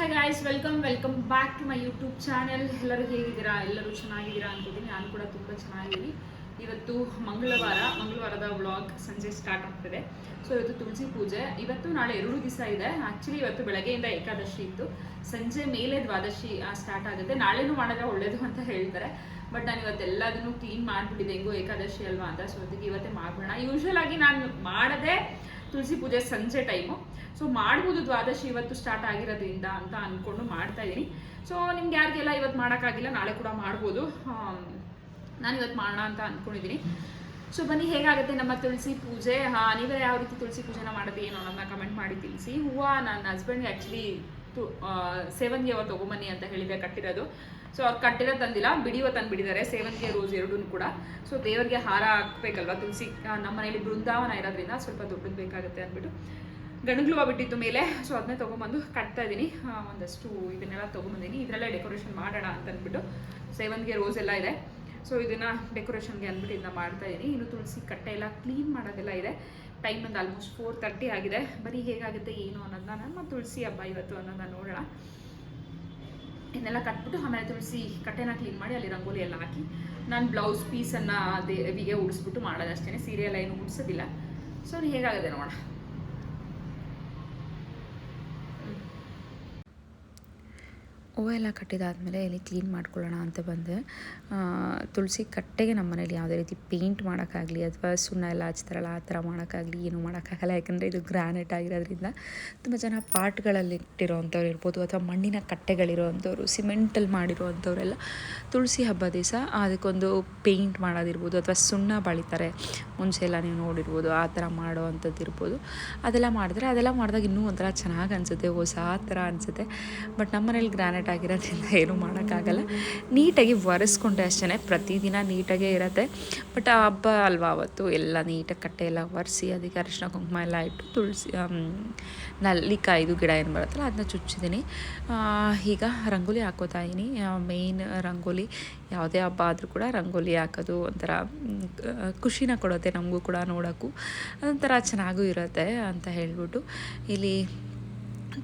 Hi guys welcome welcome back to my YouTube channel ಎಲ್ಲರೂ ಹೇಗಿದ್ದೀರಾ? ಎಲ್ಲರೂ ಚೆನ್ನಾಗಿದ್ದೀರಾ ಅಂತಿದ್ದೀನಿ ನಾನು ಕೂಡ ತುಂಬ ಚೆನ್ನಾಗಿದ್ದೀನಿ. ಇವತ್ತು ಮಂಗಳವಾರ, ಮಂಗಳವಾರದ ವ್ಲಾಗ್ ಸಂಜೆ ಸ್ಟಾರ್ಟ್ ಆಗ್ತಿದೆ. ಸೊ ಇವತ್ತು ತುಳಸಿ ಪೂಜೆ. ಇವತ್ತು ನಾಳೆ ಎರಡು ದಿವಸ ಇದೆ. ಆ್ಯಕ್ಚುಲಿ ಇವತ್ತು ಬೆಳಗ್ಗೆಯಿಂದ ಏಕಾದಶಿ ಇತ್ತು. ಸಂಜೆ ಮೇಲೆ ದ್ವಾದಶಿ ಸ್ಟಾರ್ಟ್ ಆಗುತ್ತೆ. ನಾಳೆನೂ ಮಾಡಿದ್ರೆ ಒಳ್ಳೇದು ಅಂತ ಹೇಳ್ತಾರೆ. ಬಟ್ ನಾನು ಇವತ್ತೆಲ್ಲದನ್ನು ಕ್ಲೀನ್ ಮಾಡಿಬಿಟ್ಟಿದೆ ಹೆಂಗೋ ಏಕಾದಶಿ ಅಲ್ವಾ ಅಂತ. ಸೊ ಅದಕ್ಕೆ ಇವತ್ತೇ ಮಾಡ್ಬಿಡೋಣ. ಯೂಶ್ವಲ್ ಆಗಿ ನಾನು ಮಾಡದೆ ತುಳಸಿ ಪೂಜೆ ಸಂಜೆ ಟೈಮು ಸೊ ಮಾಡ್ಬೋದು ದ್ವಾದಶಿ ಇವತ್ತು ಸ್ಟಾರ್ಟ್ ಆಗಿರೋದ್ರಿಂದ ಅಂತ ಅಂದ್ಕೊಂಡು ಮಾಡ್ತಾ ಇದ್ದೀನಿ ಸೊ ನಿಮ್ಗೆ ಯಾರಿಗೆಲ್ಲ ಇವತ್ತು ಮಾಡೋಕ್ಕಾಗಿಲ್ಲ, ನಾಳೆ ಕೂಡ ಮಾಡ್ಬೋದು. ನಾನು ಇವತ್ತು ಮಾಡೋಣ ಅಂತ ಅಂದ್ಕೊಂಡಿದ್ದೀನಿ ಸೊ ಬನ್ನಿ, ಹೇಗಾಗುತ್ತೆ ನಮ್ಮ ತುಳಸಿ ಪೂಜೆ? ನೀವೇ ಯಾವ ರೀತಿ ತುಳಸಿ ಪೂಜೆನ ಮಾಡೋದು ಏನು ಅನ್ನೋದನ್ನ ಕಮೆಂಟ್ ಮಾಡಿ ತಿಳಿಸಿ. ಹೂವು ನನ್ನ ಹಸ್ಬೆಂಡ್ಗೆ ಆ್ಯಕ್ಚುಲಿ ತು ಸೇವಂತಿಗೆ ಅವ್ರು ತೊಗೊಂಬನ್ನಿ ಅಂತ ಹೇಳಿದೆ ಕಟ್ಟಿರೋದು. ಸೊ ಅವ್ರು ಕಟ್ಟಿರೋ ತಂದಿಲ್ಲ, ಬಿಡಿಯೋ ತಂದು ಬಿಡಿದ್ದಾರೆ ಸೇವಂತಿಗೆ ರೋಸ್ ಎರಡೂ ಕೂಡ. ಸೊ ದೇವರಿಗೆ ಹಾರ ಹಾಕ್ಬೇಕಲ್ವಾ ತುಳಸಿ ನಮ್ಮ ಮನೇಲಿ ಬೃಂದಾವನ ಇರೋದ್ರಿಂದ ಸ್ವಲ್ಪ ದೊಡ್ಡದು ಬೇಕಾಗುತ್ತೆ ಅಂದ್ಬಿಟ್ಟು. ಗಣಗ್ಲು ಬಿಟ್ಟಿತ್ತು ಮೇಲೆ ಸೊ ಅದನ್ನೇ ತೊಗೊಂಬಂದು ಕಟ್ತಾ ಇದ್ದೀನಿ. ಒಂದಷ್ಟು ಇದನ್ನೆಲ್ಲ ತೊಗೊಂಬಂದಿನಿ. ಇದರಲ್ಲೇ ಡೆಕೋರೇಷನ್ ಮಾಡೋಣ ಅಂತ ಅಂದ್ಬಿಟ್ಟು ಸೇವಂತಿಗೆ ರೋಸ್ ಎಲ್ಲ ಇದೆ. ಸೊ ಇದನ್ನು ಡೆಕೋರೇಷನ್ಗೆ ಅಂದ್ಬಿಟ್ಟು ಇದನ್ನ ಮಾಡ್ತಾ ಇದ್ದೀನಿ. ಇನ್ನು ತುಳಸಿ ಕಟ್ಟೆ ಎಲ್ಲ ಕ್ಲೀನ್ ಮಾಡೋದೆಲ್ಲ ಇದೆ. ಟೈಮ್ ಒಂದು ಆಲ್ಮೋಸ್ಟ್ ಫೋರ್ ತರ್ಟಿ ಆಗಿದೆ. ಬರೀ ಹೇಗಾಗುತ್ತೆ, ಏನು ಅನ್ನೋದನ್ನ ನಮ್ಮ ತುಳಸಿ ಹಬ್ಬ ಇವತ್ತು ಅನ್ನೋದನ್ನ ನೋಡೋಣ. ಇದನ್ನೆಲ್ಲ ಕಟ್ಬಿಟ್ಟು ಆಮೇಲೆ ತುಳಸಿ ಕಟ್ಟೆನ ಕ್ಲೀನ್ ಮಾಡಿ ಅಲ್ಲಿ ರಂಗೋಲಿ ಎಲ್ಲ ಹಾಕಿ ನಾನು ಬ್ಲೌಸ್ ಪೀಸನ್ನು ದೇವಿಗೆ ಉಡಿಸ್ಬಿಟ್ಟು ಮಾಡೋದಷ್ಟೇ ಸೀರೆ ಎಲ್ಲ ಏನು ಉಡಿಸೋದಿಲ್ಲ. ಸೊ ಹೇಗಾಗುತ್ತೆ ನೋಡೋಣ. ಹೂವು ಎಲ್ಲ ಕಟ್ಟಿದಾದ್ಮೇಲೆ ಇಲ್ಲಿ ಕ್ಲೀನ್ ಮಾಡ್ಕೊಳ್ಳೋಣ ಅಂತ ಬಂದೆ. ತುಳಸಿ ಕಟ್ಟೆಗೆ ನಮ್ಮ ಮನೇಲಿ ಯಾವುದೇ ರೀತಿ ಪೇಂಟ್ ಮಾಡೋಕ್ಕಾಗಲಿ ಅಥವಾ ಸುಣ್ಣ ಎಲ್ಲ ಹಚ್ತಾರಲ್ಲ ಆ ಥರ ಮಾಡೋಕ್ಕಾಗಲಿ ಏನು ಮಾಡೋಕ್ಕಾಗಲ್ಲ. ಯಾಕಂದರೆ ಇದು ಗ್ರಾನೈಟ್ ಆಗಿರೋದ್ರಿಂದ ತುಂಬ ಜನ ಪಾಟ್ಗಳಲ್ಲಿ ಇಟ್ಟಿರೋವಂಥವ್ರು ಇರ್ಬೋದು ಅಥವಾ ಮಣ್ಣಿನ ಕಟ್ಟೆಗಳಿರೋವಂಥವ್ರು, ಸಿಮೆಂಟಲ್ಲಿ ಮಾಡಿರೋವಂಥವರೆಲ್ಲ ತುಳಸಿ ಹಬ್ಬ ದಿವಸ ಅದಕ್ಕೊಂದು ಪೇಂಟ್ ಮಾಡೋದಿರ್ಬೋದು ಅಥವಾ ಸುಣ್ಣ ಬಳಿತಾರೆ. ಮುಂಚೆ ಎಲ್ಲ ನೀವು ನೋಡಿರ್ಬೋದು ಆ ಥರ ಮಾಡೋ ಅಂಥದ್ದು ಇರ್ಬೋದು. ಅದೆಲ್ಲ ಮಾಡಿದ್ರೆ ಅದೆಲ್ಲ ಮಾಡಿದಾಗ ಇನ್ನೂ ಒಂಥರ ಚೆನ್ನಾಗಿ ಅನಿಸುತ್ತೆ, ಹೊಸ ಥರ ಅನಿಸುತ್ತೆ. ಬಟ್ ನಮ್ಮ ಮನೇಲಿ ಗ್ರಾನೈಟ್ ಆಗಿರೋದ್ರಿಂದ ಏನೂ ಮಾಡೋಕ್ಕಾಗಲ್ಲ. ನೀಟಾಗಿ ಒರೆಸ್ಕೊಂಡೆ ಅಷ್ಟೇ ಪ್ರತಿದಿನ ನೀಟಾಗೇ ಇರುತ್ತೆ. ಬಟ್ ಆ ಹಬ್ಬ ಅಲ್ವಾ ಅವತ್ತು? ಎಲ್ಲ ನೀಟಾಗಿ ಕಟ್ಟೆ ಎಲ್ಲ ಒರೆಸಿ, ಅದಕ್ಕೆ ಅರಿಶಿನ ಕುಂಕುಮ ಎಲ್ಲ ಇಟ್ಟು ತುಳಸಿ ನಲ್ಲಿಕಾಯ್ದು ಗಿಡ ಏನು ಬರುತ್ತಲ್ಲ, ಅದನ್ನ ಚುಚ್ಚಿದ್ದೀನಿ. ಈಗ ರಂಗೋಲಿ ಹಾಕೋತಾ ಇದ್ದೀನಿ ಮೇಯ್ನ್ ರಂಗೋಲಿ, ಯಾವುದೇ ಹಬ್ಬ ಆದರೂ ಕೂಡ ರಂಗೋಲಿ ಹಾಕೋದು ಒಂಥರ ಖುಷಿನ ಕೊಡುತ್ತೆ ನಮಗೂ ಕೂಡ ನೋಡೋಕ್ಕೂ. ಅದೊಂಥರ ಚೆನ್ನಾಗೂ ಇರುತ್ತೆ ಅಂತ ಹೇಳ್ಬಿಟ್ಟು. ಇಲ್ಲಿ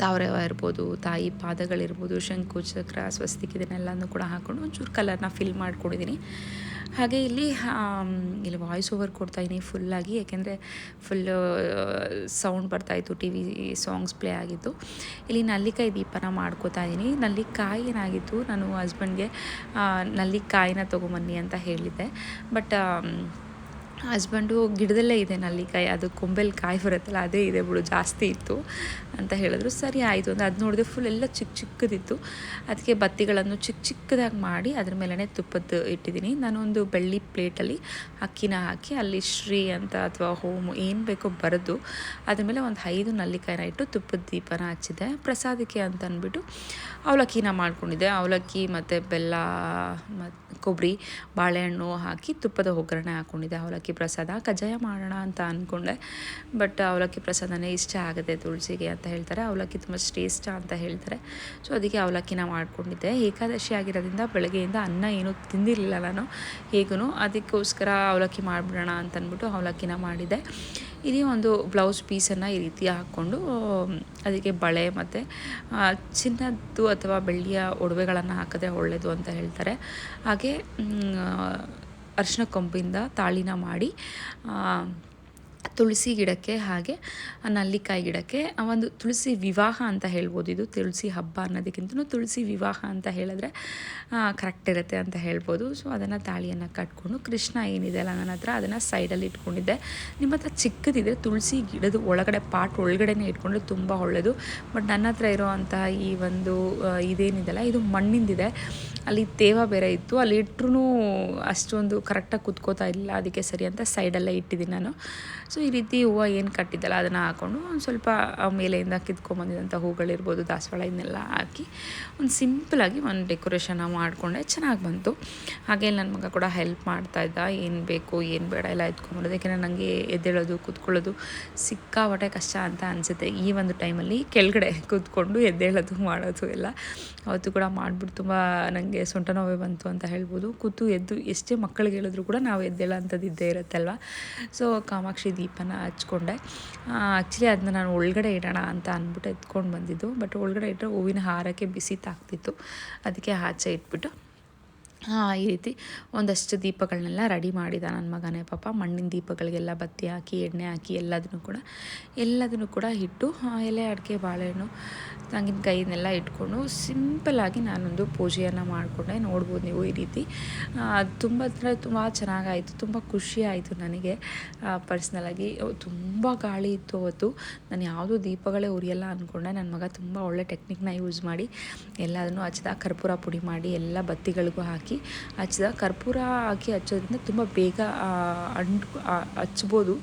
ತಾವರೆವ ಇರ್ಬೋದು, ತಾಯಿ ಪಾದಗಳಿರ್ಬೋದು, ಶಂಕು, ಚಕ್ರ, ಸ್ವಸ್ತಿಕ್ ಇದನ್ನೆಲ್ಲನೂ ಕೂಡ ಹಾಕ್ಕೊಂಡು ಒಂಚೂರು ಕಲರ್ನ ಫಿಲ್ ಮಾಡ್ಕೊಂಡಿದ್ದೀನಿ ಹಾಗೆ ಇಲ್ಲಿ ಇಲ್ಲಿ ವಾಯ್ಸ್ ಓವರ್ ಕೊಡ್ತಾಯಿದ್ದೀನಿ ಫುಲ್ಲಾಗಿ ಯಾಕೆಂದರೆ ಫುಲ್ಲು ಸೌಂಡ್ ಬರ್ತಾಯಿತ್ತು ಟಿ ವಿ ಸಾಂಗ್ಸ್ ಪ್ಲೇ ಆಗಿತ್ತು ಇಲ್ಲಿ ನಲ್ಲಿಕಾಯಿ ದೀಪನ ಮಾಡ್ಕೋತಾ ಇದ್ದೀನಿ ನಲ್ಲಿಕಾಯಿ ಏನಾಗಿತ್ತು, ನಾನು ಹಸ್ಬೆಂಡ್ಗೆ ನಲ್ಲಿಕಾಯಿನ ತೊಗೊಂಬನ್ನಿ ಅಂತ ಹೇಳಿದ್ದೆ. ಬಟ್ ಹಸ್ಬೆಂಡು ಗಿಡದಲ್ಲೇ ಇದೆ ನಲ್ಲಿಕಾಯಿ, ಅದು ಕೊಂಬೆಲಿ ಕಾಯಿ ಬರುತ್ತಲ್ಲ, ಅದೇ ಇದೆ ಬಿಡು, ಜಾಸ್ತಿ ಇತ್ತು ಅಂತ ಹೇಳಿದ್ರು. ಸರಿ ಆಯಿತು ಅಂದರೆ ಅದು ನೋಡಿದೆ ಫುಲ್ ಎಲ್ಲ ಚಿಕ್ಕ ಚಿಕ್ಕದಿತ್ತು. ಅದಕ್ಕೆ ಬತ್ತಿಗಳನ್ನು ಚಿಕ್ಕ ಚಿಕ್ಕದಾಗಿ ಮಾಡಿ ಅದ್ರ ಮೇಲೇ ತುಪ್ಪದ್ದು ಇಟ್ಟಿದ್ದೀನಿ. ನಾನೊಂದು ಬೆಳ್ಳಿ ಪ್ಲೇಟಲ್ಲಿ ಅಕ್ಕಿನ ಹಾಕಿ ಅಲ್ಲಿ ಶ್ರೀ ಅಂತ ಅಥವಾ ಹೋಮು ಏನು ಬೇಕೋ ಬರೆದು ಅದ್ರ ಮೇಲೆ ಒಂದು ಐದು ನಲ್ಲಿಕಾಯಿನ ಇಟ್ಟು ತುಪ್ಪದ ದೀಪನ ಹಚ್ಚಿದೆ ಪ್ರಸಾದಕ್ಕೆ ಅಂತ ಅಂದ್ಬಿಟ್ಟು ಅವಲಕ್ಕಿನ ಮಾಡ್ಕೊಂಡಿದ್ದೆ. ಅವಲಕ್ಕಿ ಮತ್ತು ಬೆಲ್ಲ ಮತ್ತು ಕೊಬ್ಬರಿ ಬಾಳೆಹಣ್ಣು ಹಾಕಿ ತುಪ್ಪದ ಒಗ್ಗರಣೆ ಹಾಕ್ಕೊಂಡಿದ್ದೆ ಅವಲಕ್ಕಿ ಪ್ರಸಾದ ಕಜ್ಜಾಯ ಮಾಡೋಣ ಅಂತ ಅಂದ್ಕೊಂಡೆ ಬಟ್ ಅವಲಕ್ಕಿ ಪ್ರಸಾದನೇ ಇಷ್ಟ ಆಗುತ್ತೆ ತುಳಸಿಗೆ ಅಂತ ಹೇಳ್ತಾರೆ. ಅವಲಕ್ಕಿ ತುಂಬ ಶ್ರೇಷ್ಠ ಅಂತ ಹೇಳ್ತಾರೆ. ಸೊ ಅದಕ್ಕೆ ಅವಲಕ್ಕಿನ ಮಾಡ್ಕೊಂಡಿದ್ದೆ. ಏಕಾದಶಿ ಆಗಿರೋದ್ರಿಂದ ಬೆಳಗ್ಗೆಯಿಂದ ಅನ್ನ ಏನೂ ತಿಂದಿರಲಿಲ್ಲ ನಾನು. ಹೇಗೂ ಅದಕ್ಕೋಸ್ಕರ ಅವಲಕ್ಕಿ ಮಾಡಿಬಿಡೋಣ ಅಂತ ಅಂದ್ಬಿಟ್ಟು ಅವಲಕ್ಕಿನ ಮಾಡಿದ್ದೆ ಇಲ್ಲಿ ಒಂದು ಬ್ಲೌಸ್ ಪೀಸನ್ನು ಈ ರೀತಿ ಹಾಕ್ಕೊಂಡು ಅದಕ್ಕೆ ಬಳೆ ಮತ್ತು ಚಿನ್ನದ್ದು ಅಥವಾ ಬೆಳ್ಳಿಯ ಒಡವೆಗಳನ್ನು ಹಾಕಿದ್ರೆ ಒಳ್ಳೆಯದು ಅಂತ ಹೇಳ್ತಾರೆ. ಹಾಗೆ ಅರಿಶಿನ ಕೊಂಬಿಂದ ತಾಳಿನ ಮಾಡಿ ತುಳಸಿ ಗಿಡಕ್ಕೆ ಹಾಗೆ ನಲ್ಲಿಕಾಯಿ ಗಿಡಕ್ಕೆ ಒಂದು ತುಳಸಿ ವಿವಾಹ ಅಂತ ಹೇಳ್ಬೋದು. ಇದು ತುಳಸಿ ಹಬ್ಬ ಅನ್ನೋದಕ್ಕಿಂತ ತುಳಸಿ ವಿವಾಹ ಅಂತ ಹೇಳಿದ್ರೆ ಕರೆಕ್ಟ್ ಇರುತ್ತೆ ಅಂತ ಹೇಳ್ಬೋದು. ಸೊ ಅದನ್ನು ತಾಳಿಯನ್ನು ಕಟ್ಕೊಂಡು ಕೃಷ್ಣ ಏನಿದೆ ಅಲ್ಲ, ನನ್ನ ಹತ್ರ ಅದನ್ನು ಸೈಡಲ್ಲಿ ಇಟ್ಕೊಂಡಿದ್ದೆ. ನಿಮ್ಮ ಹತ್ರ ಚಿಕ್ಕದಿದ್ರೆ ತುಳಸಿ ಗಿಡದ ಒಳಗಡೆ ಪಾಟ್ ಒಳಗಡೆನೇ ಇಟ್ಕೊಂಡ್ರೆ ತುಂಬ ಒಳ್ಳೆಯದು ಬಟ್ ನನ್ನ ಹತ್ರ ಇರೋವಂತಹ ಈ ಒಂದು ಇದೇನಿದೆಲ್ಲ ಇದು ಮಣ್ಣಿಂದಿದೆ. ಅಲ್ಲಿ ತೇವ ಬೇರೆ ಇತ್ತು. ಅಲ್ಲಿ ಇಟ್ಟರು ಅಷ್ಟೊಂದು ಕರೆಕ್ಟಾಗಿ ಕುತ್ಕೋತಾ ಇಲ್ಲ ಅದಕ್ಕೆ ಸರಿ ಅಂತ ಸೈಡಲ್ಲೇ ಇಟ್ಟಿದ್ದೀನಿ ನಾನು. ಸೊ ಈ ರೀತಿ ಹೂವು ಏನು ಕಟ್ಟಿದ್ದಲ್ಲ, ಅದನ್ನು ಹಾಕ್ಕೊಂಡು ಒಂದು ಸ್ವಲ್ಪ ಮೇಲೆಯಿಂದ ಕಿತ್ಕೊಂಡ್ಬಂದಿದಂಥ ಹೂಗಳಿರ್ಬೋದು, ದಾಸವಾಳ ಇದನ್ನೆಲ್ಲ ಹಾಕಿ ಒಂದು ಸಿಂಪಲಾಗಿ ಒಂದು ಡೆಕೋರೇಷನ್ನ ಮಾಡಿಕೊಂಡೆ, ಚೆನ್ನಾಗಿ ಬಂತು. ಹಾಗೆ ನನ್ನ ಮಗ ಕೂಡ ಹೆಲ್ಪ್ ಮಾಡ್ತಾ ಇದ್ದ, ಏನು ಬೇಕು, ಏನು ಬೇಡ ಎಲ್ಲ ಎತ್ಕೊಂಬರೋದು ಯಾಕೆಂದರೆ ನನಗೆ ಎದ್ದೇಳೋದು, ಕೂತ್ಕೊಳ್ಳೋದು ಸಿಕ್ಕಾಪಟ್ಟೆ ಕಷ್ಟ ಅಂತ ಅನಿಸುತ್ತೆ. ಈ ಒಂದು ಟೈಮಲ್ಲಿ ಕೆಳಗಡೆ ಕೂತ್ಕೊಂಡು ಎದ್ದೇಳೋದು, ಮಾಡೋದು ಎಲ್ಲ ಅವತ್ತು ಕೂಡ ಮಾಡಿಬಿಟ್ಟು ತುಂಬ ನನಗೆ ನನಗೆ ಸೊಂಟ ನೋವೇ ಬಂತು ಅಂತ ಹೇಳ್ಬೋದು. ಕೂತು ಎದ್ದು ಎಷ್ಟೇ ಮಕ್ಕಳಿಗೆ ಹೇಳಿದ್ರು ಕೂಡ ನಾವು ಎದ್ದೇಳೋ ಅಂಥದ್ದು ಇದ್ದೇ ಇರುತ್ತಲ್ವ? ಸೊ ಕಾಮಾಕ್ಷಿ ದೀಪನ ಹಚ್ಕೊಂಡೆ. ಆ್ಯಕ್ಚುಲಿ ಅದನ್ನ ನಾನು ಒಳಗಡೆ ಇಡೋಣ ಅಂತ ಅಂದ್ಬಿಟ್ಟು ಎತ್ಕೊಂಡು ಬಂದಿದ್ದು. ಬಟ್ ಒಳಗಡೆ ಇಟ್ಟರೆ ಹೂವಿನ ಹಾರಕ್ಕೆ ಬಿಸಿ ತಾಗ್ತಿತ್ತು. ಅದಕ್ಕೆ ಆಚೆ ಇಟ್ಬಿಟ್ಟು ಈ ರೀತಿ ಒಂದಷ್ಟು ದೀಪಗಳನ್ನೆಲ್ಲ ರೆಡಿ ಮಾಡಿದ ನನ್ನ ಮಗನೇ ಪಾಪ. ಮಣ್ಣಿನ ದೀಪಗಳಿಗೆಲ್ಲ ಬತ್ತಿ ಹಾಕಿ, ಎಣ್ಣೆ ಹಾಕಿ ಎಲ್ಲದನ್ನು ಕೂಡ ಎಲ್ಲದನ್ನು ಕೂಡ ಇಟ್ಟು ಎಲೆ, ಅಡಿಕೆ, ಬಾಳೆಹಣ್ಣು ತೆಂಗಿನಕಾಯಿನೆಲ್ಲ ಇಟ್ಕೊಂಡು ಸಿಂಪಲ್ಲಾಗಿ ನಾನೊಂದು ಪೂಜೆಯನ್ನು ಮಾಡಿಕೊಂಡೆ. ನೋಡ್ಬೋದು ನೀವು ಈ ರೀತಿ. ತುಂಬ ಅಂದರೆ ತುಂಬ ಚೆನ್ನಾಗಾಯಿತು, ತುಂಬ ಖುಷಿ ಆಯಿತು ನನಗೆ. ಪರ್ಸ್ನಲಾಗಿ ತುಂಬ ಗಾಳಿ ಇತ್ತು ಅವತ್ತು. ನಾನು ಯಾವುದೂ ದೀಪಗಳೇ ಉರಿಯಲ್ಲ ಅಂದ್ಕೊಂಡೆ ನನ್ನ ಮಗ ತುಂಬ ಒಳ್ಳೆ ಟೆಕ್ನಿಕ್ನ ಯೂಸ್ ಮಾಡಿ ಎಲ್ಲದನ್ನು ಹಚ್ಚಿದ ಕರ್ಪೂರ ಪುಡಿ ಮಾಡಿ ಎಲ್ಲ ಬತ್ತಿಗಳಿಗೂ ಹಾಕಿ ಹಚ್ಚಿದ. ಕರ್ಪೂರ ಹಾಕಿ ಹಚ್ಚೋದ್ರಿಂದ ತುಂಬ ಬೇಗ ಅಂಟು ಹಚ್ಬೋದು.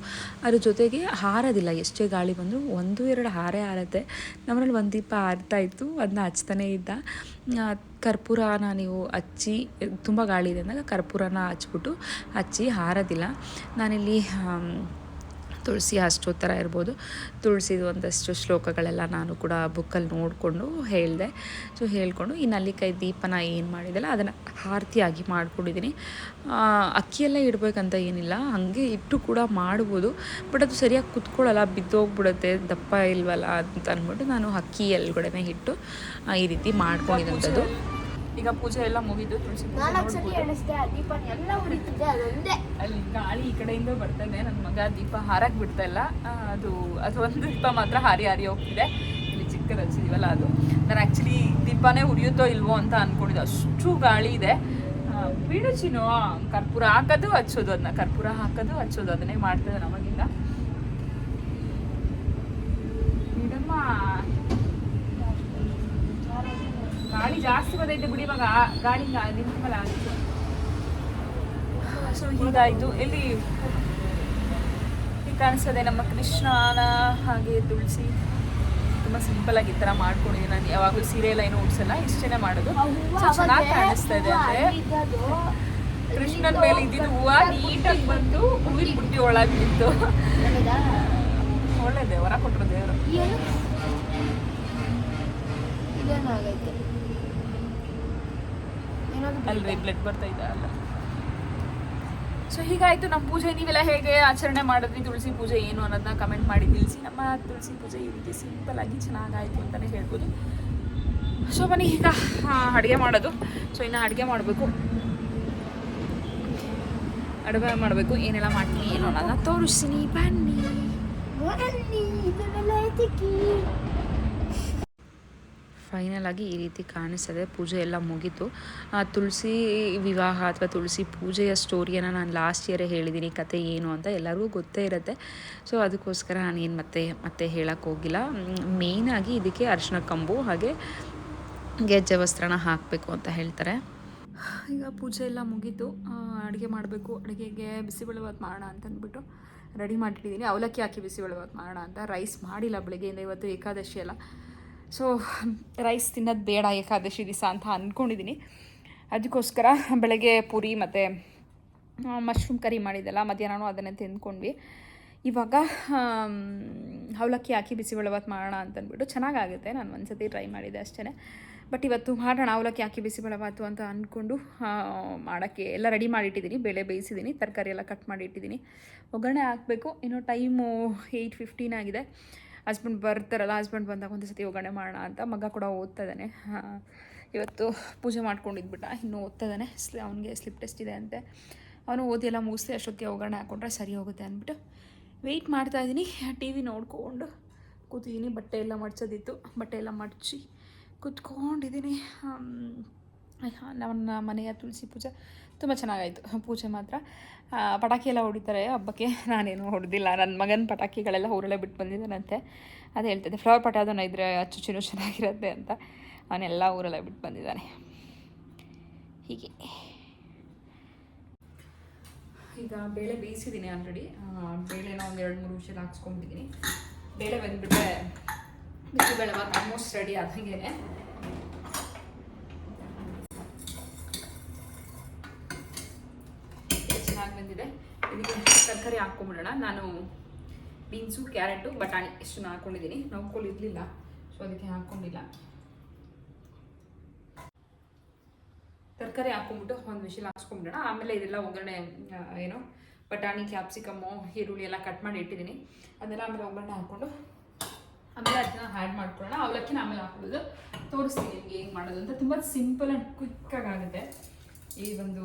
ಅದ್ರ ಜೊತೆಗೆ ಹಾರೋದಿಲ್ಲ. ಎಷ್ಟೇ ಗಾಳಿ ಬಂದರೂ ಒಂದು, ಎರಡು ಹಾರೇ ಹಾರತ್ತೆ. ನಮ್ಮನೇಲಿ ಒಂದು ದೀಪ ಹಾರ್ತಾ ಇತ್ತು. ಅದನ್ನ ಹಚ್ತಾನೇ ಇದ್ದ. ಕರ್ಪೂರನ ನೀವು ಹಚ್ಚಿ, ತುಂಬ ಗಾಳಿ ಇದೆ ಅಂದಾಗ ಕರ್ಪೂರನ ಹಚ್ಬಿಟ್ಟು ಹಚ್ಚಿ ಹಾರೋದಿಲ್ಲ. ನಾನಿಲ್ಲಿ ತುಳಸಿ ಅಷ್ಟೋತ್ತರ ಇರ್ಬೋದು. ತುಳಸಿದು ಒಂದಷ್ಟು ಶ್ಲೋಕಗಳೆಲ್ಲ ನಾನು ಕೂಡ ಬುಕ್ಕಲ್ಲಿ ನೋಡಿಕೊಂಡು ಹೇಳಿದೆ. ಸೊ ಹೇಳ್ಕೊಂಡು ಈ ನಲ್ಲಿಕಾಯಿ ದೀಪನ ಏನು ಮಾಡಿದೆಲ್ಲ ಅದನ್ನು ಆರತಿಯಾಗಿ ಮಾಡಿಕೊಂಡಿದ್ದೀನಿ ಅಕ್ಕಿಯೆಲ್ಲ ಇಡಬೇಕಂತ ಏನಿಲ್ಲ, ಹಾಗೆ ಇಟ್ಟು ಕೂಡ ಮಾಡ್ಬೋದು. ಬಟ್ ಅದು ಸರಿಯಾಗಿ ಕುತ್ಕೊಳ್ಳಲ್ಲ, ಬಿದ್ದೋಗ್ಬಿಡುತ್ತೆ, ದಪ್ಪ ಇಲ್ವಲ್ಲ ಅಂತ ಅಂದ್ಬಿಟ್ಟು ನಾನು ಅಕ್ಕಿ ಎಲ್ಗಡೆನೆ ಇಟ್ಟು ಈ ರೀತಿ ಮಾಡ್ಕೊಂಡಿದ್ದಂಥದ್ದು ಈಗ ಪೂಜೆ ಎಲ್ಲ ಮುಗಿದು ತುಳಸಿ ಅಲ್ಲಿ ಗಾಳಿ ಈ ಕಡೆಯಿಂದ ಬರ್ತಾನೆ ನನ್ನ ಮಗ ದೀಪ ಹಾರಕ್ ಬಿಡ್ತಾ ಇಲ್ಲ. ಅದು ಅದು ಒಂದು ದೀಪ ಮಾತ್ರ ಹಾರಿ ಹಾರಿ ಹೋಗ್ತಿದೆ. ಇಲ್ಲಿ ಚಿಕ್ಕದು ಹಚ್ಚಿದೀವಲ್ಲ ಅದು. ನಾನು ಆ್ಯಕ್ಚುಲಿ ದೀಪನೇ ಉರಿಯುತ್ತೋ ಇಲ್ವೋ ಅಂತ ಅನ್ಕೊಂಡಿದ್ದೆ. ಅಷ್ಟು ಗಾಳಿ ಇದೆ. ಬೀಳುಚಿನೋ ಬಿಡು ಚಿನ್ನು ಕರ್ಪೂರ ಹಾಕೋದು ಹಚ್ಚೋದು ಅದನ್ನ ಕರ್ಪೂರ ಹಾಕೋದು ಹಚ್ಚೋದು ಅದನ್ನೇ ಮಾಡ್ತಿದ್ದೆ ನಮಗಿಂದ ಬಿಡಮ್ಮ ಗಾಳಿ ಜಾಸ್ತಿ ಬಂದೈತೆ ಬಿಡಿ ಇವಾಗ ಗಾಳಿ ನಿಂತಲ್ಲ ಸೊ ಹೀಗಾಯಿತು ಎಲ್ಲಿ ಈಗ ಕಾಣಿಸ್ತದೆ ನಮ್ಮ ಕೃಷ್ಣನ ಹಾಗೆ ತುಳಸಿ. ತುಂಬ ಸಿಂಪಲ್ ಆಗಿ ಈ ಥರ ಮಾಡ್ಕೊಂಡಿದ್ದೀನಿ ನಾನು. ಯಾವಾಗಲೂ ಸೀರೆ ಎಲ್ಲ ಏನು ಉಡ್ಸಲ್ಲ ಇಷ್ಟೇನೆ ಮಾಡೋದು. ಚೆನ್ನಾಗಿ ಕಾಣಿಸ್ತಾ ಇದೆ ಅಂದರೆ ಕೃಷ್ಣನ ಮೇಲೆ ಇದ್ದಿದ್ದು ಹೂವು ನೀಟಾಗಿ ಬಂದು ಹೂವಿನ ಬುಟ್ಟಿ ಒಳಗೆ ಬಿತ್ತು ಒಳ್ಳೆದೆ? ಹೊರ ಕೊಟ್ಟರು ದೇವರು. ಬ್ಲಡ್ ಬರ್ತಾ ಇದೆ ಅಲ್ಲ. ಸೊ ಹೀಗಾಯ್ತು ನಮ್ಮ ಪೂಜೆ ನೀವೆಲ್ಲ ಹೇಗೆ ಆಚರಣೆ ಮಾಡಿದ್ರಿ? ತುಳಸಿ ಪೂಜೆ ಏನು ಅನ್ನೋದನ್ನ ಕಮೆಂಟ್ ಮಾಡಿ ತಿಳಿಸಿ. ನಮ್ಮ ತುಳಸಿ ಪೂಜೆ ಈ ರೀತಿ ಸಿಂಪಲ್ ಆಗಿ ಚೆನ್ನಾಗಾಯ್ತು ಅಂತಲೇ ಹೇಳ್ಬೋದು. ಸೊ ಬನ್ನಿ ಈಗ ಅಡುಗೆ ಮಾಡೋದು. ಸೊ ಇನ್ನು ಅಡುಗೆ ಮಾಡಬೇಕು. ಅಡುಗೆ ಮಾಡಬೇಕು. ಏನೆಲ್ಲ ಮಾಡ್ತೀನಿ ಏನು ಅನ್ನೋದನ್ನ ತೋರಿಸ್ತೀನಿ. ಬನ್ನಿ. ಬನ್ನಿ, ಇದನ್ನೆಲ್ಲ ಎತ್ತಿಕ್ಕಿ. ಫೈನಲ್ ಆಗಿ ಈ ರೀತಿ ಕಾಣಿಸ್ತದೆ ಪೂಜೆ ಎಲ್ಲ ಮುಗೀತು. ತುಳಸಿ ವಿವಾಹ ಅಥವಾ ತುಳಸಿ ಪೂಜೆಯ ಸ್ಟೋರಿಯನ್ನು ನಾನು ಲಾಸ್ಟ್ ಇಯರೇ ಹೇಳಿದ್ದೀನಿ ಕತೆ ಏನು ಅಂತ ಎಲ್ಲರಿಗೂ ಗೊತ್ತೇ ಇರುತ್ತೆ. ಸೊ ಅದಕ್ಕೋಸ್ಕರ ನಾನೇನು ಮತ್ತೆ ಮತ್ತೆ ಹೇಳಕ್ಕೆ ಹೋಗಿಲ್ಲ. ಮೇಯ್ನಾಗಿ ಇದಕ್ಕೆ ಅರಿಶಿನ ಕಂಬು ಹಾಗೆ ಗೆಜ್ಜೆ ವಸ್ತ್ರನ ಹಾಕಬೇಕು ಅಂತ ಹೇಳ್ತಾರೆ. ಈಗ ಪೂಜೆ ಎಲ್ಲ ಮುಗೀತು. ಅಡುಗೆ ಮಾಡಬೇಕು. ಅಡುಗೆಗೆ ಬಿಸಿಬೇಳೆಭಾತ್ ಮಾಡೋಣ ಅಂತ ಅಂದ್ಬಿಟ್ಟು ರೆಡಿ ಮಾಡಿಟ್ಟಿದ್ದೀನಿ ಅವಲಕ್ಕಿ ಹಾಕಿ ಬಿಸಿಬೇಳೆಭಾತ್ ಮಾಡೋಣ ಅಂತ. ರೈಸ್ ಮಾಡಿಲ್ಲ ಬೆಳಗ್ಗೆಯಿಂದ, ಇವತ್ತು ಏಕಾದಶಿ ಅಲ್ಲ. ಸೊ ರೈಸ್ ತಿನ್ನೋದು ಬೇಡ ಏಕಾದಶಿ ದಿವಸ ಅಂತ ಅಂದ್ಕೊಂಡಿದ್ದೀನಿ ಅದಕ್ಕೋಸ್ಕರ ಬೆಳಗ್ಗೆ ಪೂರಿ ಮತ್ತು ಮಶ್ರೂಮ್ ಕರಿ ಮಾಡಿದ್ದೆಲ್ಲ ಮಧ್ಯಾಹ್ನನೂ ಅದನ್ನೇ ತಿಂದ್ಕೊಂಡ್ವಿ. ಇವಾಗ ಅವಲಕ್ಕಿ ಹಾಕಿ ಬಿಸಿಬೇಳೆಭಾತ್ ಮಾಡೋಣ ಅಂತ ಅಂದ್ಬಿಟ್ಟು ಚೆನ್ನಾಗಾಗುತ್ತೆ. ನಾನು ಒಂದ್ಸತಿ ಟ್ರೈ ಮಾಡಿದೆ ಅಷ್ಟೇ ಬಟ್ ಇವತ್ತು ಮಾಡೋಣ ಅವಲಕ್ಕಿ ಹಾಕಿ ಬಿಸಿಬೇಳೆಬಾತು ಅಂತ ಅಂದ್ಕೊಂಡು ಮಾಡೋಕ್ಕೆ ಎಲ್ಲ ರೆಡಿ ಮಾಡಿಟ್ಟಿದ್ದೀನಿ ಬೇಳೆ ಬೇಯಿಸಿದ್ದೀನಿ ತರಕಾರಿ ಎಲ್ಲ ಕಟ್ ಮಾಡಿಟ್ಟಿದ್ದೀನಿ ಒಗ್ಗರಣೆ ಹಾಕಬೇಕು. ಇನ್ನೂ ಟೈಮು ಏಯ್ಟ್ ಫಿಫ್ಟೀನ್ ಆಗಿದೆ. ಹಸ್ಬೆಂಡ್ ಬರ್ತಾರಲ್ಲ ಹಸ್ಬೆಂಡ್ ಬಂದಾಗ ಒಂದು ಸತಿ ಒಗ್ಗರಣೆ ಮಾಡೋಣ ಅಂತ ಮಗ ಕೂಡ ಓದ್ತಾ ಇದ್ದಾನೆ. ಇವತ್ತು ಪೂಜೆ ಮಾಡ್ಕೊಂಡಿದ್ಬಿಟ್ಟ, ಇನ್ನೂ ಓದ್ತಾ ಇದ್ದಾನೆ. ಸ್ಲಿ, ಅವನಿಗೆ ಸ್ಲಿಪ್ ಟೆಸ್ಟ್ ಇದೆ ಅಂತೆ. ಅವನು ಓದಿ ಎಲ್ಲ ಮುಗಿಸಿ ಅಷ್ಟೊತ್ತಿಗೆ ಒಗ್ಗರಣೆ ಹಾಕ್ಕೊಂಡ್ರೆ ಸರಿ ಹೋಗುತ್ತೆ ಅಂದ್ಬಿಟ್ಟು ವೆಯ್ಟ್ ಮಾಡ್ತಾ ಇದ್ದೀನಿ. ಟಿ ವಿ ನೋಡ್ಕೊಂಡು ಕೂತಿದ್ದೀನಿ. ಬಟ್ಟೆ ಎಲ್ಲ ಮಡ್ಚೋದಿತ್ತು. ಬಟ್ಟೆ ಎಲ್ಲ ಮಡಚಿ ಕೂತ್ಕೊಂಡಿದ್ದೀನಿ. ನನ್ನ ಮನೆಯ ತುಳಸಿ ಪೂಜೆ. ತುಂಬ ಚೆನ್ನಾಗಾಯಿತು. ಪೂಜೆ ಮಾತ್ರ. ಪಟಾಕಿ ಎಲ್ಲ ಹೊಡಿತಾರೆ. ಹಬ್ಬಕ್ಕೆ ನಾನೇನು ಹೊಡೆದಿಲ್ಲ. ನನ್ನ ಮಗನ ಪಟಾಕಿಗಳೆಲ್ಲ ಊರಲ್ಲೇ ಬಿಟ್ಟು ಬಂದಿದ್ದಾನಂತೆ. ಅದು ಹೇಳ್ತಿದ್ದೆ ಫ್ಲವರ್ ಪಟಾದನ ಇದ್ರೆ ಅಚ್ಚುಚಿನೂ ಚೆನ್ನಾಗಿರುತ್ತೆ ಅಂತ. ಅವನೆಲ್ಲ ಊರಲ್ಲೇ ಬಿಟ್ಟು ಬಂದಿದ್ದಾನೆ. ಹೀಗೆ. ಈಗ ಬೇಳೆ ಬೇಯಿಸಿದ್ದೀನಿ ಆಲ್ರೆಡಿ ಬೇಳೆನ ಒಂದು ಎರಡು ಮೂರು ವಿಷಯ ಹಾಕ್ಸ್ಕೊಂಡಿದ್ದೀನಿ ಬೇಳೆ ಬಂದುಬಿಟ್ರೆ ಬಿಸಿಬೇಳೆ ಆಲ್ಮೋಸ್ಟ್ ರೆಡಿ ಆದಂಗೆ ಚೆನ್ನಾಗಿ ಬಂದಿದೆ ಇದಕ್ಕೆ ತರಕಾರಿ ಹಾಕ್ಕೊಂಬಿಡೋಣ ನಾನು ಬೀನ್ಸು, ಕ್ಯಾರೆಟು, ಬಟಾಣಿ ಇಷ್ಟನ್ನು ಹಾಕ್ಕೊಂಡಿದ್ದೀನಿ ನೋಡ್ಕೊಳ್ಳಿ, ಇರಲಿಲ್ಲ. ಸೊ ಅದಕ್ಕೆ ಹಾಕ್ಕೊಂಡಿಲ್ಲ ತರಕಾರಿ ಹಾಕೊಂಡ್ಬಿಟ್ಟು ಒಂದು ವಿಷಲ್ ಹಾಕ್ಸ್ಕೊಂಬಿಡೋಣ. ಆಮೇಲೆ ಇದೆಲ್ಲ ಒಗ್ಗರಣೆ ಏನು, ಬಟಾಣಿ ಕ್ಯಾಪ್ಸಿಕಮ್ಮು ಈರುಳ್ಳಿ ಎಲ್ಲ ಕಟ್ ಮಾಡಿ ಇಟ್ಟಿದ್ದೀನಿ. ಅದೆಲ್ಲ ಆಮೇಲೆ ಒಗ್ಗರಣೆ ಹಾಕ್ಕೊಂಡು ಆಮೇಲೆ ಅದನ್ನ ಆ್ಯಡ್ ಮಾಡ್ಕೊಳ್ಳೋಣ. ಅವಲಕ್ಕಿನ ಆಮೇಲೆ ಹಾಕೊಳ್ಳೋದು ತೋರಿಸ್ತೀನಿ ನಿಮಗೆ ಹೆಂಗೆ ಮಾಡೋದು ಅಂತ. ತುಂಬ ಸಿಂಪಲ್ ಆ್ಯಂಡ್ ಕ್ವಿಕ್ಕಾಗಿ ಆಗುತ್ತೆ. ಈ ಒಂದು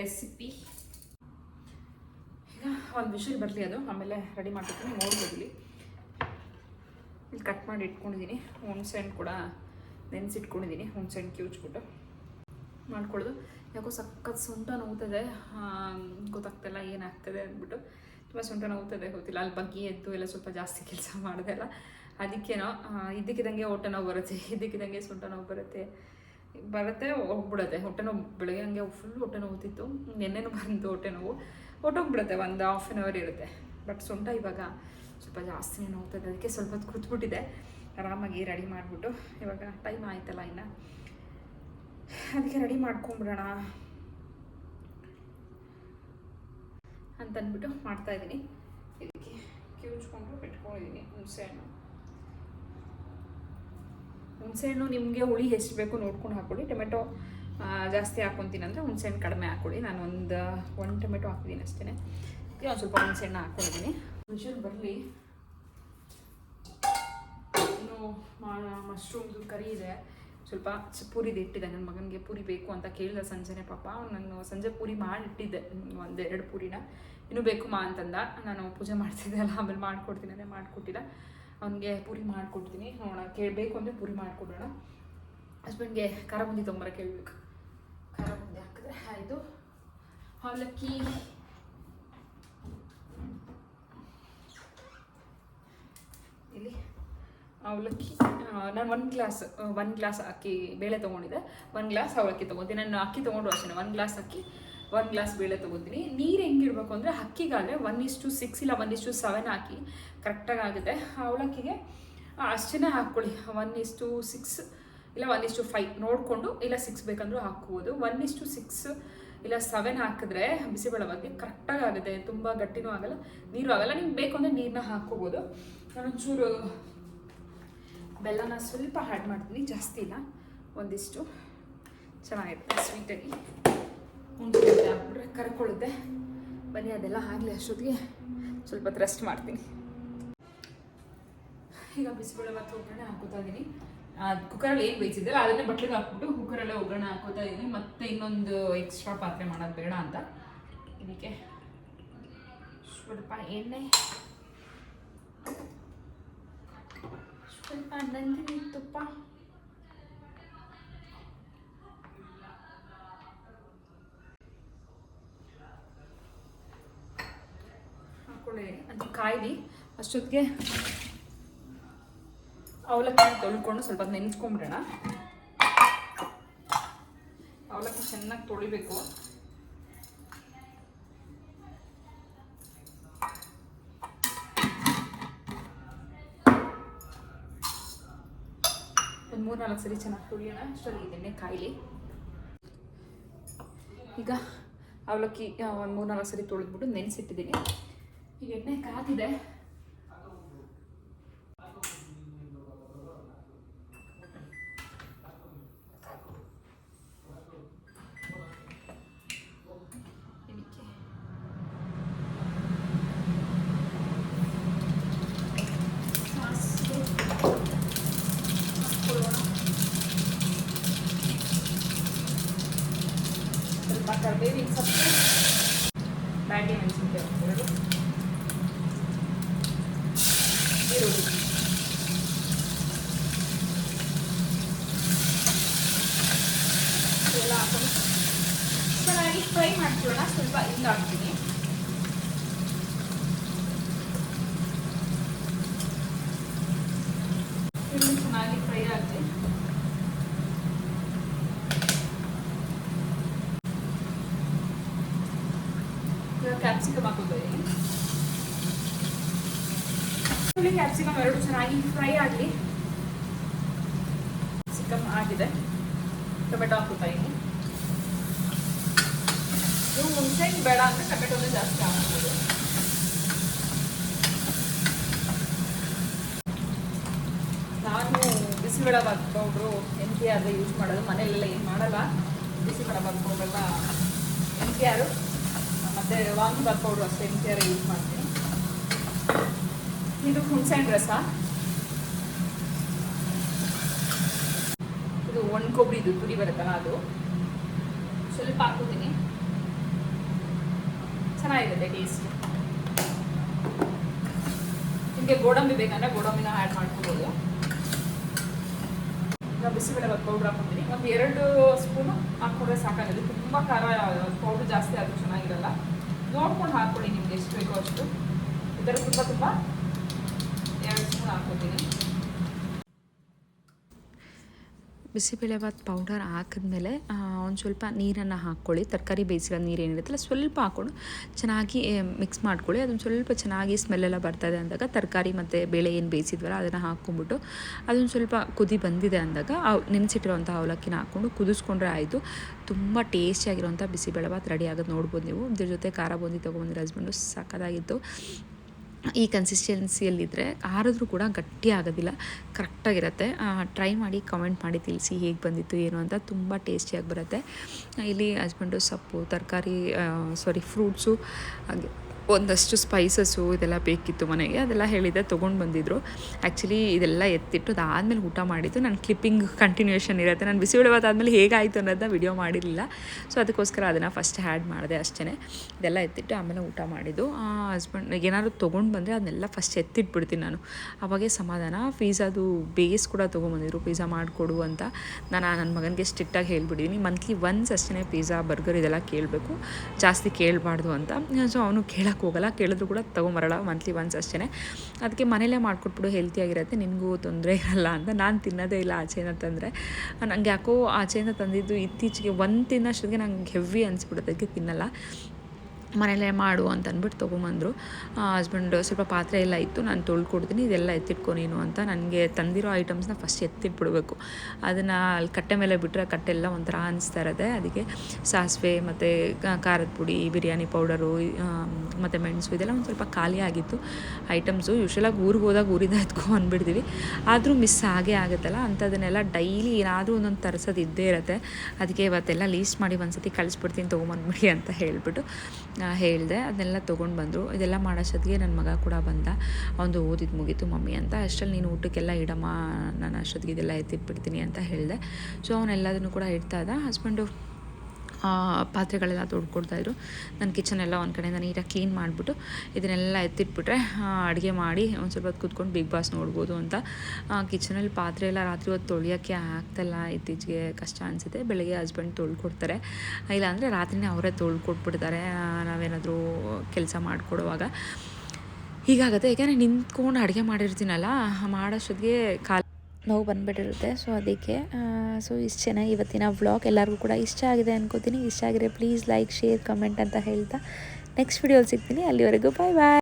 ರೆಸಿಪಿ ಒಂದು ವಿಷಲ್ ಬರಲಿ ಅದು, ಆಮೇಲೆ ರೆಡಿ ಮಾಡ್ತೀನಿ ನೋಡ್ಬೋದಿಲ್ಲಿ ಇಲ್ಲಿ ಕಟ್ ಮಾಡಿ ಇಟ್ಕೊಂಡಿದ್ದೀನಿ ಹುಣ್ಸೆಹಣ್ಣು ಕೂಡ ನೆನೆಸಿಟ್ಕೊಂಡಿದ್ದೀನಿ ಹುಣ್ಸೆಹಣ್ಣು ಕಿವುಚ್ಬಿಟ್ಟು. ಮಾಡ್ಕೊಳ್ಳೋದು. ಯಾಕೋ ಸಖತ್ ಸೊಂಟ ನೋವುತ್ತದೆ ಗೊತ್ತಾಗ್ತಿಲ್ಲ ಏನಾಗ್ತದೆ ಅಂದ್ಬಿಟ್ಟು. ತುಂಬ ಸೊಂಟ ನೋವುತ್ತದೆ ಗೊತ್ತಿಲ್ಲ. ಅಲ್ಲಿ ಬಗ್ಗೆ ಎದ್ದು ಎಲ್ಲ ಸ್ವಲ್ಪ ಜಾಸ್ತಿ ಕೆಲಸ ಮಾಡಿದೆ ಅಲ್ಲ. ಅದಕ್ಕೇನೋ ಇದ್ದಕ್ಕಿದ್ದಂಗೆ ಹೊಟ್ಟೆ ನೋವು ಬರುತ್ತೆ, ಇದ್ದಕ್ಕಿದ್ದಂಗೆ ಸೊಂಟ ನೋವು ಬರುತ್ತೆ. ಬರುತ್ತೆ, ಹೋಗ್ಬಿಡುತ್ತೆ. ಹೊಟ್ಟೆ ನೋವು ಬೆಳಗ್ಗೆ ಹಂಗೆ ಫುಲ್ ಹೊಟ್ಟೆ ನೋವುತ್ತಿತ್ತು ನೆನ್ನೆನೂ ಬಂತು ಹೊಟ್ಟೆ ನೋವು. ಹೊಟ್ಟೋಗ್ಬಿಡುತ್ತೆ ಒಂದು ಹಾಫ್ ಆನ್ ಅವರ್ ಇರುತ್ತೆ. ಬಟ್ ಸೊಂಟ ಇವಾಗ ಸ್ವಲ್ಪ ಜಾಸ್ತಿನೇ ಇದೆ ಅದಕ್ಕೆ ಸ್ವಲ್ಪ ಹೊತ್ತು ಕೂತ್ಬಿಟ್ಟಿದೆ ಆರಾಮಾಗಿ ರೆಡಿ ಮಾಡಿಬಿಟ್ಟು ಇವಾಗ ಟೈಮ್ ಆಯ್ತಲ್ಲ ಇನ್ನು. ಅದಕ್ಕೆ ರೆಡಿ ಮಾಡ್ಕೊಂಬಿಡೋಣ ಅಂತಂದ್ಬಿಟ್ಟು ಮಾಡ್ತಾ ಇದ್ದೀನಿ. ಇದಕ್ಕೆ ಕಿವುಚ್ಕೊಂಡು ಇಟ್ಕೊಂಡಿದ್ದೀನಿ ಹುಣಸೆಹಣ್ಣು ಹುಣಸೆಹಣ್ಣು ನಿಮಗೆ ಹುಳಿ ಎಷ್ಟು ಬೇಕು ನೋಡ್ಕೊಂಡು ಹಾಕ್ಕೊಳ್ಳಿ ಟೊಮೆಟೊ ಜಾಸ್ತಿ ಹಾಕ್ಕೊತೀನಿ ಅಂದರೆ ಹುಣಸೆಹಣ್ಣು ಕಡಿಮೆ ಹಾಕ್ಕೊಳ್ಳಿ ನಾನು ಒಂದು ಒಂದು ಟೊಮೆಟೊ ಹಾಕಿದ್ದೀನಿ ಅಷ್ಟೇ ಒಂದು ಸ್ವಲ್ಪ ಹುಣಸೆಹಣ್ಣು ಹಾಕ್ಕೊಂಡಿದ್ದೀನಿ ವಿಷಲ್ ಬರಲಿ. ಇನ್ನು ಮಶ್ರೂಮ್ದು ಕರಿ ಇದೆ. ಸ್ವಲ್ಪ ಪೂರಿದು ಇಟ್ಟಿದ್ದೆ. ನನ್ನ ಮಗನಿಗೆ ಪೂರಿ ಬೇಕು ಅಂತ ಕೇಳಿದೆ ಸಂಜೆನೆ ಪಾಪ. ಅವ್ನು ನಾನು ಸಂಜೆ ಪೂರಿ ಮಾಡಿಟ್ಟಿದ್ದೆ. ಒಂದೆರಡು ಪೂರಿನ. ಇನ್ನೂ ಬೇಕು ಮಾ ಅಂತಂದ. ನಾನು ಪೂಜೆ ಮಾಡ್ತಿದ್ದೆ ಅಲ್ಲ, ಆಮೇಲೆ ಮಾಡ್ಕೊಡ್ತೀನಿ ಅಂದರೆ ಮಾಡಿಕೊಟ್ಟಿಲ್ಲ. ಅವನಿಗೆ ಪೂರಿ ಮಾಡಿಕೊಡ್ತೀನಿ. ನೋಡೋಣ, ಕೇಳಬೇಕು ಅಂದರೆ ಪೂರಿ ಮಾಡಿಕೊಡೋಣ. ಹಸ್ಬೆಂಡ್ಗೆ ಖಾರ ಬುಂದಿ ತೊಗೊಂಬರ ಕೇಳಬೇಕು ಹಾಕಿದ್ರೆ ಆಯಿತು ಅವಲಕ್ಕಿ ಇಲ್ಲಿ ಅವಲಕ್ಕಿ ನಾನು ಒಂದು ಗ್ಲಾಸ್ ಒಂದು ಗ್ಲಾಸ್ ಅಕ್ಕಿ ಬೇಳೆ ತೊಗೊಂಡಿದ್ದೆ. ಒಂದು ಗ್ಲಾಸ್ ಅವಲಕ್ಕಿ ತೊಗೊತೀನಿ ನಾನು ಅಕ್ಕಿ ತೊಗೊಂಡು ಅಷ್ಟೇ ಒಂದು ಗ್ಲಾಸ್ ಅಕ್ಕಿ ಒಂದು ಗ್ಲಾಸ್ ಬೇಳೆ ತೊಗೊತೀನಿ. ನೀರು ಹೆಂಗಿರ್ಬೇಕು ಅಂದರೆ ಅಕ್ಕಿಗಾದರೆ ಒನ್ ಇಷ್ಟು ಸಿಕ್ಸ್ ಇಲ್ಲ ಒನ್ ಇಸ್ಟು ಸೆವೆನ್ ಹಾಕಿ ಕರೆಕ್ಟಾಗಿ ಆಗುತ್ತೆ. ಅವಲಕ್ಕಿಗೆ ಅಷ್ಟೇ ಹಾಕ್ಕೊಳ್ಳಿ. ಒನ್ ಇಸ್ಟು ಸಿಕ್ಸ್ ಇಲ್ಲ ಒನ್ ಇಸ್ಟು ಫೈವ್ ನೋಡಿಕೊಂಡು, ಇಲ್ಲ ಸಿಕ್ಸ್ ಬೇಕಂದ್ರೂ ಹಾಕ್ಬೋದು. ಒನ್ ಇಸ್ಟು ಸಿಕ್ಸ್ ಇಲ್ಲ ಸೆವೆನ್ ಹಾಕಿದ್ರೆ ಬಿಸಿಬೇಳೆ ಕರೆಕ್ಟಾಗಿ ಆಗುತ್ತೆ. ತುಂಬ ಗಟ್ಟಿನೂ ಆಗಲ್ಲ, ನೀರು ಆಗಲ್ಲ. ನಿಮ್ಗೆ ಬೇಕು ಅಂದರೆ ನೀರನ್ನ ಹಾಕ್ಕೋಬೋದು. ನಾನೊಂಚೂರು ಬೆಲ್ಲನ ಸ್ವಲ್ಪ ಆ್ಯಡ್ ಮಾಡ್ತೀನಿ. ಜಾಸ್ತಿ ಇಲ್ಲ. ಒಂದಿಷ್ಟು ಚೆನ್ನಾಗಿರುತ್ತೆ ಸ್ವೀಟಾಗಿ ಹಾಕ್ಬಿಟ್ರೆ ಕರ್ಕೊಳ್ಳುತ್ತೆ. ಬನ್ನಿ, ಅದೆಲ್ಲ ಆಗಲಿ ಅಷ್ಟೊತ್ತಿಗೆ. ಸ್ವಲ್ಪ ರೆಸ್ಟ್ ಮಾಡ್ತೀನಿ. ಈಗ ಬಿಸಿಬೇಳೆ ಮತ್ತು ಒಗ್ಗರಣೆ ಹಾಕೋತಾ ಇದ್ದೀನಿ ಕುಕ್ಕರಲ್ಲಿ ಏನು ಬೇಯಿಸಿದ್ದಲ್ಲ, ಅದನ್ನೇ ಬಟ್ಲಿಗೆ ಹಾಕ್ಬಿಟ್ಟು ಕುಕ್ಕರಲ್ಲೇ ಒಗ್ಗರಣೆ ಹಾಕೋತಾ ಇದ್ದೀನಿ ಮತ್ತೆ ಇನ್ನೊಂದು ಎಕ್ಸ್ಟ್ರಾ ಪಾತ್ರೆ ಮಾಡೋದು ಬೇಡ ಅಂತ. ಇದಕ್ಕೆ ಸ್ವಲ್ಪ ಎಣ್ಣೆ. ಸ್ವಲ್ಪ ನಂದಿನಿ ತುಪ್ಪ. ಹಾಕೊಳ್ಳಿ ಅದು ಕಾಯಿಲಿ ಅಷ್ಟೊತ್ತಿಗೆ ಅವಲಕ್ಕಿ ತೊಳ್ಕೊಂಡು ಸ್ವಲ್ಪ ನೆನೆಸ್ಕೊಂಬಿಡೋಣ. ಅವಲಕ್ಕಿ ಚೆನ್ನಾಗಿ ತೊಳಿಬೇಕು. ಒಂದು ಮೂರು ನಾಲ್ಕು ಸರಿ ಚೆನ್ನಾಗಿ ತೊಳಿಯೋಣ. ಅಷ್ಟರಲ್ಲಿ ಎಣ್ಣೆ ಕಾಯಿಲಿ. ಈಗ ಅವಲಕ್ಕಿ ಒಂದು ಮೂರು ನಾಲ್ಕು ಸರಿ ತೊಳೆದ್ಬಿಟ್ಟು ನೆನೆಸಿಟ್ಟಿದ್ದೀನಿ. ಈಗ ಎಣ್ಣೆ ಕಾದಿದೆ Okay. ಕ್ಯಾಪ್ಸಿಕಮ್ ಎರಡು ಚೆನ್ನಾಗಿ ಫ್ರೈ ಆಗಲಿ ಕ್ಯಾಪ್ಸಿಕಮ್ ಆಗಿದೆ. ಟೊಮೆಟೊ ಹಾಕುತ್ತಾ ಇನ್ನು ನೀವು ಹುಣಸೆ ಬೇಡ ಅಂದರೆ ಟೊಮೆಟೊನೇ ಜಾಸ್ತಿ ಹಾಕ್ಬೋದು. ನಾನು bisibele bisibelebath powder M T R use ಮಾಡೋದು. ಮನೆಯಲ್ಲೆಲ್ಲ ಏನು ಮಾಡಲ್ಲ. ಬಿಸಿಬೇಳೆಬಾತ್ ಪೌಡ್ರೆಲ್ಲ ಎಂ ಟಿ ಆರು ಮತ್ತು ವಾಂಗಿಬಾತ್ ಪೌಡ್ರು ಅಷ್ಟೇ ಎಂ ಟಿ ಆರ್ ಯೂಸ್ ಮಾಡ್ತೀನಿ. ಇದು ಹುಣಸೆಹಣ್ಣು ರಸ. ಇದು ಒಣ ಕೊಬ್ಬರಿ ಇದು ತುರಿ ಬರುತ್ತಲ್ಲ ಅದು. ಸ್ವಲ್ಪ ಹಾಕೋತೀನಿ ಚೆನ್ನಾಗಿರುತ್ತೆ ಟೇಸ್ಟ್ ನಿಮಗೆ ಗೋಡಂಬಿ ಬೇಕಂದ್ರೆ ಗೋಡಂಬಿನ ಆ್ಯಡ್ ಮಾಡ್ಕೋಬೋದು. ಬಿಸಿಬೇಳೆ ಬಿಸಿಬೇಳೆ ಪೌಡ್ರ್ ಹಾಕ್ಕೊತೀನಿ. ಒಂದು ಎರಡು ಸ್ಪೂನು ಹಾಕ್ಕೊಂಡ್ರೆ ಸಾಕಾಗುತ್ತೆ ತುಂಬ ಖಾರ ಪೌಡ್ರ್ ಜಾಸ್ತಿ ಆದರೂ ಚೆನ್ನಾಗಿರಲ್ಲ. ನೋಡ್ಕೊಂಡು ಹಾಕ್ಕೊಳ್ಳಿ ನಿಮ್ಗೆ ಎಷ್ಟು ಬೇಕೋ ಅಷ್ಟು. ಇದರ ತುಂಬ ತುಂಬ ಹಾಕ್ಕೊತೀನಿ ಬಿಸಿಬೇಳೆಭಾತ್ ಪೌಡರ್ ಹಾಕಿದ್ಮೇಲೆ ಒಂದು ಸ್ವಲ್ಪ ನೀರನ್ನು ಹಾಕ್ಕೊಳ್ಳಿ. ತರಕಾರಿ ಬೇಯಿಸಿರೋ ನೀರು ಏನಿರುತ್ತಲ್ಲ ಸ್ವಲ್ಪ ಹಾಕ್ಕೊಂಡು ಚೆನ್ನಾಗಿ ಮಿಕ್ಸ್ ಮಾಡ್ಕೊಳ್ಳಿ. ಅದೊಂದು ಸ್ವಲ್ಪ ಚೆನ್ನಾಗಿ ಸ್ಮೆಲ್ಲೆಲ್ಲ ಬರ್ತದೆ ಅಂದಾಗ, ತರಕಾರಿ ಮತ್ತು ಬೇಳೆ ಏನು ಬೇಯಿಸಿದ್ವಲ್ಲ, ಅದನ್ನು ಹಾಕ್ಕೊಂಬಿಟ್ಟು ಅದೊಂದು ಸ್ವಲ್ಪ ಕುದಿ ಬಂದಿದೆ ಅಂದಾಗ ಅವು ನೆನೆಸಿಟ್ಟಿರೋಂಥ ಅವಲಕ್ಕಿನ ಹಾಕ್ಕೊಂಡು ಕುದಿಸ್ಕೊಂಡ್ರೆ ಆಯಿತು. ತುಂಬ ಟೇಸ್ಟಿಯಾಗಿರೋಂಥ ಬಿಸಿಬೇಳೆಭಾತ್ ರೆಡಿ ಆಗೋದು ನೋಡ್ಬೋದು ನೀವು. ಇದ್ರ ಜೊತೆ ಖಾರ ಬೂಂದಿ ತೊಗೊಂಬಂದಿರೋ ಹಸ್ಬೆಂಡು ಸಕ್ಕದಾಗಿತ್ತು ಈ ಕನ್ಸಿಸ್ಟೆನ್ಸಿಯಲ್ಲಿದ್ದರೆ ಆರಿದ್ರೂ ಕೂಡ ಗಟ್ಟಿ ಆಗೋದಿಲ್ಲ, ಕರೆಕ್ಟಾಗಿರುತ್ತೆ. ಟ್ರೈ ಮಾಡಿ ಕಮೆಂಟ್ ಮಾಡಿ ತಿಳಿಸಿ ಹೇಗೆ ಬಂದಿತ್ತು, ಏನು ಅಂತ ತುಂಬ ಟೇಸ್ಟಿಯಾಗಿ ಬರುತ್ತೆ. ಇಲ್ಲಿ ಹಸ್ಬೆಂಡು ಸೊಪ್ಪು, ತರಕಾರಿ ಸಾರಿ ಫ್ರೂಟ್ಸು ಹಾಗೆ. ಒಂದಷ್ಟು ಸ್ಪೈಸಸ್ಸು ಇದೆಲ್ಲ ಬೇಕಿತ್ತು ಮನೆಗೆ, ಅದೆಲ್ಲ ಹೇಳಿದ್ದೆ ತೊಗೊಂಡು ಬಂದಿದ್ದರು ಆ್ಯಕ್ಚುಲಿ ಇದೆಲ್ಲ ಎತ್ತಿಟ್ಟು ಅದಾದಮೇಲೆ ಊಟ ಮಾಡಿದ್ದು. ನನ್ನ ಕ್ಲಿಪ್ಪಿಂಗ್ ಕಂಟಿನ್ಯೂಷನ್ ಇರುತ್ತೆ. ನಾನು ಬಿಸಿ ಆದಮೇಲೆ ಹೇಗಾಯಿತು ಅನ್ನೋದನ್ನ ವಿಡಿಯೋ ಮಾಡಿರಲಿಲ್ಲ. ಸೊ ಅದಕ್ಕೋಸ್ಕರ ಅದನ್ನು ಫಸ್ಟ್ ಹ್ಯಾಡ್ ಮಾಡಿದೆ ಅಷ್ಟೇ ಇದೆಲ್ಲ ಎತ್ತಿಟ್ಟು ಆಮೇಲೆ ಊಟ ಮಾಡಿದ್ದು. ಹಸ್ಬೆಂಡ್ ಏನಾದ್ರು ತೊಗೊಂಡು ಬಂದರೆ ಅದನ್ನೆಲ್ಲ ಫಸ್ಟ್ ಎತ್ತಿಟ್ಬಿಡ್ತೀನಿ ನಾನು. ಅವಾಗೇ ಸಮಾಧಾನ. ಪಿಝಾದು ಬೇಸ್ ಕೂಡ ತೊಗೊಂಬಂದಿದ್ರು ಪಿಝಾ ಮಾಡಿಕೊಡು ಅಂತ. ನಾನು ನನ್ನ ಮಗನಿಗೆ ಸ್ಟ್ರಿಕ್ಟಾಗಿ ಹೇಳ್ಬಿಟ್ಟಿದ್ದೀನಿ ಮಂತ್ಲಿ ಒನ್ಸ್ ಅಷ್ಟೇ ಪಿಝಾ ಬರ್ಗರ್ ಇದೆಲ್ಲ ಕೇಳಬೇಕು. ಜಾಸ್ತಿ ಕೇಳಬಾರ್ದು ಅಂತ. ಸೊ ಅವನು ಕೇಳೋಕ್ಕೆ ಹೋಗಲ್ಲ, ಕೇಳಿದ್ರು ಕೂಡ ತೊಗೊಂಬರಲ್ಲ ಮಂತ್ಲಿ ಒನ್ಸ್ ಅಷ್ಟೇ ಅದಕ್ಕೆ ಮನೇಲೇ ಮಾಡಿಕೊಟ್ಬಿಡು ಹೆಲ್ತಿಯಾಗಿರುತ್ತೆ ನಿನಗೂ ತೊಂದರೆ ಇರಲ್ಲ ಅಂತ ನಾನು ತಿನ್ನೋದೇ ಇಲ್ಲ ಆಚೆಯಿಂದ ತಂದರೆ. ನನಗೆ ಯಾಕೋ ಆಚೆಯಿಂದ ತಂದಿದ್ದು ಇತ್ತೀಚೆಗೆ ಒಂದು ತಿನ್ನೋಷ್ಟೊತ್ತಿಗೆ ನಂಗೆ ಹೆವಿ ಅನಿಸ್ಬಿಡುತ್ತೆ, ಅದಕ್ಕೆ ತಿನ್ನಲ್ಲ. ಮನೇಲೇ ಮಾಡು ಅಂತ ಅಂದ್ಬಿಟ್ಟು ತೊಗೊಂಬಂದರು. ಹಸ್ಬೆಂಡ್ ಸ್ವಲ್ಪ ಪಾತ್ರೆ ಎಲ್ಲ ಇತ್ತು, ನಾನು ತೊಳ್ಕೊಡ್ತೀನಿ, ಇದೆಲ್ಲ ಎತ್ತಿಟ್ಕೊ ನೀನು ಅಂತ ನನಗೆ ತಂದಿರೋ ಐಟಮ್ಸ್ನ ಫಸ್ಟ್ ಎತ್ತಿಟ್ಬಿಡ್ಬೇಕು. ಅದನ್ನು ಅಲ್ಲಿ ಕಟ್ಟೆ ಮೇಲೆ ಬಿಟ್ಟರೆ ಕಟ್ಟೆ ಎಲ್ಲ ಒಂಥರ ಅನಿಸ್ತಾ ಇರುತ್ತೆ. ಅದಕ್ಕೆ ಸಾಸಿವೆ ಮತ್ತು ಖಾರದ ಪುಡಿ, ಬಿರಿಯಾನಿ ಪೌಡರು ಮತ್ತು ಮೆಣಸು ಇದೆಲ್ಲ ಒಂದು ಸ್ವಲ್ಪ ಖಾಲಿ ಆಗಿತ್ತು. ಐಟಮ್ಸು ಯೂಶ್ವಲಾಗಿ ಊರಿಗೆ ಹೋದಾಗ ಊರಿಂದ ಎತ್ಕೊ ಅಂದ್ಬಿಡ್ತೀವಿ ಆದರೂ ಮಿಸ್ ಆಗೇ ಆಗುತ್ತಲ್ಲ, ಅಂಥದನ್ನೆಲ್ಲ ಡೈಲಿ ಏನಾದರೂ ಒಂದೊಂದು ತರಿಸೋದು ಇದ್ದೇ ಇರುತ್ತೆ. ಅದಕ್ಕೆ ಇವತ್ತೆಲ್ಲ ಲೀಸ್ಟ್ ಮಾಡಿ ಒಂದ್ಸತಿ ಕಳಿಸ್ಬಿಡ್ತೀನಿ, ತೊಗೊಂಬಂದ್ಬಿಡಿ ಅಂತ ಹೇಳಿಬಿಟ್ಟು ಹೇಳಿದೆ ಅದನ್ನೆಲ್ಲ ತೊಗೊಂಡು ಬಂದರು. ಇದೆಲ್ಲ ಮಾಡೋಷ್ಟೊತ್ತಿಗೆ ನನ್ನ ಮಗ ಕೂಡ ಬಂದ. ಅವನು ಓದಿದ್ದು ಮುಗೀತು ಮಮ್ಮಿ ಅಂತ. ಅಷ್ಟರಲ್ಲಿ ನೀನು ಊಟಕ್ಕೆಲ್ಲ ಇಡಮ್ಮ, ನಾನು ಅಷ್ಟೊತ್ತಿಗೆ ಇದೆಲ್ಲ ಎತ್ತಿಟ್ಬಿಡ್ತೀನಿ ಅಂತ ಹೇಳಿದೆ. ಸೊ ಅವನೆಲ್ಲದನ್ನು ಕೂಡ ಇಡ್ತಾ ಇದ್ದ. ಹಸ್ಬೆಂಡು ಪಾತ್ರೆಗಳೆಲ್ಲ ತೊಡ್ಕೊಡ್ತಾಯಿದ್ರು ನನ್ನ ಕಿಚನ್ ಎಲ್ಲ ಒಂದು ಕಡೆಯಿಂದ ನೀಟಾಗಿ ಕ್ಲೀನ್ ಮಾಡಿಬಿಟ್ಟು ಇದನ್ನೆಲ್ಲ ಎತ್ತಿಟ್ಬಿಟ್ರೆ ಅಡುಗೆ ಮಾಡಿ ಒಂದು ಸ್ವಲ್ಪ ಹೊತ್ತು ಕೂತ್ಕೊಂಡು ಬಿಗ್ ಬಾಸ್ ನೋಡ್ಬೋದು ಅಂತ. ಕಿಚನಲ್ಲಿ ಪಾತ್ರೆ ಎಲ್ಲ ರಾತ್ರಿ ಹೊತ್ತು ತೊಳೆಯೋಕ್ಕೆ ಆಗ್ತಾಯಿಲ್ಲ ಇತ್ತೀಚೆಗೆ ಕಷ್ಟ ಅನಿಸುತ್ತೆ. ಬೆಳಗ್ಗೆ ಹಸ್ಬೆಂಡ್ ತೊಳ್ಕೊಡ್ತಾರೆ. ಇಲ್ಲಾಂದರೆ ರಾತ್ರಿನೇ ಅವರೇ ತೊಳ್ಕೊಟ್ಬಿಡ್ತಾರೆ. ನಾವೇನಾದರೂ ಕೆಲಸ ಮಾಡಿಕೊಡುವಾಗ. ಹೀಗಾಗುತ್ತೆ. ಯಾಕೆಂದರೆ ನಿಂತ್ಕೊಂಡು ಅಡುಗೆ ಮಾಡಿರ್ತೀನಲ್ಲ ಮಾಡೋಷ್ಟೊತ್ತಿಗೆ ಕಾಲು ನೋವು ಬಂದುಬಿಟ್ಟಿರುತ್ತೆ. ಸೊ ಅದಕ್ಕೆ ಸೊ ಇಷ್ಟು ಚೆನ್ನಾಗಿ ಇವತ್ತಿನ ವ್ಲಾಗ್ ಎಲ್ಲರಿಗೂ ಕೂಡ ಇಷ್ಟ ಆಗಿದೆ ಅನ್ಕೋತೀನಿ. ಇಷ್ಟ ಆಗಿದ್ರೆ ಪ್ಲೀಸ್ ಲೈಕ್ ಶೇರ್ ಕಮೆಂಟ್ ಅಂತ ಹೇಳ್ತಾ ನೆಕ್ಸ್ಟ್ ವಿಡಿಯೋಲಿ ಸಿಗ್ತೀನಿ. ಅಲ್ಲಿವರೆಗೂ ಬಾಯ್ ಬಾಯ್